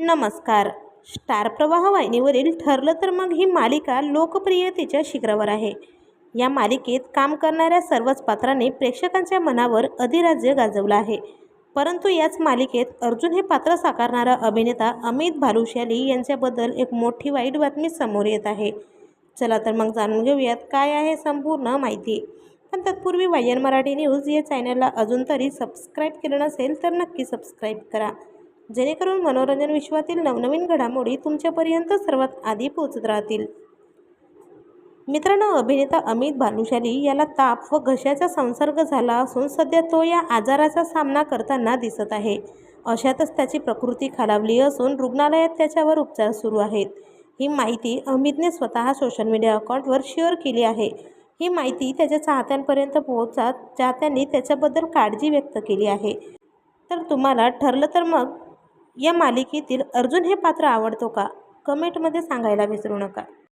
नमस्कार. स्टार प्रवाह वाहिनीवरील ठरलं तर मग ही मालिका लोकप्रियतेच्या शिखरावर आहे. या मालिकेत काम करणाऱ्या सर्वच पात्रांनी प्रेक्षकांच्या मनावर अधिराज्य गाजवलं आहे. परंतु याच मालिकेत अर्जुन हे पात्र साकारणारा अभिनेता अमित भालुशाली यांच्याबद्दल एक मोठी वाईट बातमी समोर येत आहे. चला तर मग जाणून घेऊयात काय आहे संपूर्ण माहिती. पण तत्पूर्वी वायन मराठी न्यूज या चॅनलला अजून तरी सबस्क्राईब केलं नसेल तर नक्की सबस्क्राईब करा. जेणेकरून मनोरंजन विश्वातील नवनवीन घडामोडी तुमच्यापर्यंत सर्वात आधी पोहोचत राहतील. मित्रांनो अभिनेता अमित भानुशाली याला ताप व घशाचा संसर्ग झाला असून सध्या तो या आजाराचा सामना करताना दिसत आहे. अशातच त्याची प्रकृती खालावली असून रुग्णालयात त्याच्यावर उपचार सुरू आहेत. ही माहिती अमितने स्वतः सोशल मीडिया अकाउंटवर शेअर केली आहे. ही माहिती त्याच्या चाहत्यांपर्यंत पोहोचत चाहत्यांनी त्याच्याबद्दल काळजी व्यक्त केली आहे. तर तुम्हाला ठरलं तर मग या मालिकेतील अर्जुन हे पात्र आवडतो का? कमेंटमध्ये सांगायला विसरू नका.